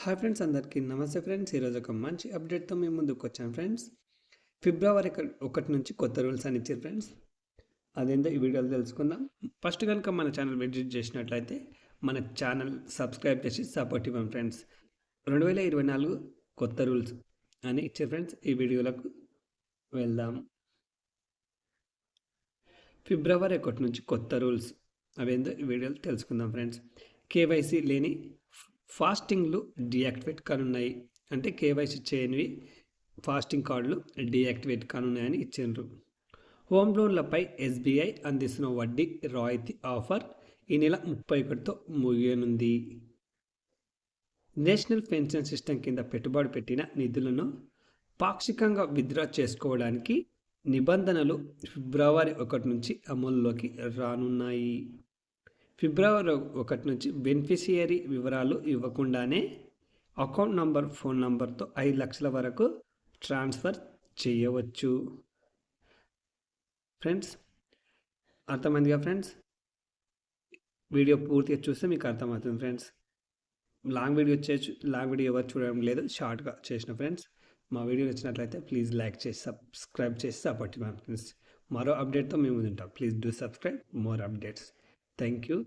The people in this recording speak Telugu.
హాయ్ ఫ్రెండ్స్ అందరికీ నమస్తే ఫ్రెండ్స్. ఈరోజు ఒక మంచి అప్డేట్తో మేము ముందుకు వచ్చాను ఫ్రెండ్స్. ఫిబ్రవరి ఒకటి నుంచి కొత్త రూల్స్ అని ఇచ్చారు ఫ్రెండ్స్. అదేంటో ఈ వీడియోలో తెలుసుకుందాం. ఫస్ట్ కనుక మన ఛానల్ విజిట్ చేసినట్లయితే మన ఛానల్ సబ్స్క్రైబ్ చేసి సపోర్ట్ ఇవ్వండి ఫ్రెండ్స్. రెండు వేల ఇరవై నాలుగు కొత్త రూల్స్ అని ఇచ్చారు ఫ్రెండ్స్. ఈ వీడియోలకు వెళ్దాం. ఫిబ్రవరి ఒకటి నుంచి కొత్త రూల్స్. అవేందో ఈ వీడియోలు తెలుసుకుందాం ఫ్రెండ్స్. కేవైసీ లేని ఫాస్టింగ్లు డియాక్టివేట్ కానున్నాయి. అంటే కేవైసీ చేయనివి ఫాస్టింగ్ కార్డులు డియాక్టివేట్ కానున్నాయని ఇచ్చిండ్రు. హోమ్ లోన్లపై ఎస్బీఐ అందిస్తున్న వడ్డీ రాయితీ ఆఫర్ ఈ నెల ముప్పై ఒకటితో ముగియనుంది. నేషనల్ పెన్షన్ సిస్టమ్ కింద పెట్టుబడి పెట్టిన నిధులను పాక్షికంగా విత్డ్రా చేసుకోవడానికి నిబంధనలు ఫిబ్రవరి ఒకటి నుంచి అమల్లోకి రానున్నాయి. ఫిబ్రవరి ఒకటి నుంచి బెనిఫిషియరీ వివరాలు ఇవ్వకుండానే అకౌంట్ నంబర్ ఫోన్ నంబర్తో ఐదు లక్షల వరకు ట్రాన్స్ఫర్ చేయవచ్చు. ఫ్రెండ్స్ అర్థమైందిగా ఫ్రెండ్స్? వీడియో పూర్తిగా చూస్తే మీకు అర్థమవుతుంది ఫ్రెండ్స్. లాంగ్ వీడియో చేసి లాంగ్ వీడియో ఎవరు చూడడం లేదు షార్ట్గా చేసిన ఫ్రెండ్స్. మా వీడియో నచ్చినట్లయితే ప్లీజ్ లైక్ చేసి సబ్స్క్రైబ్ చేసి సపోర్ట్ ఇవ్వండి ఫ్రెండ్స్. మరో అప్డేట్తో మేము ఉంటాం. Please do subscribe more updates. Thank you.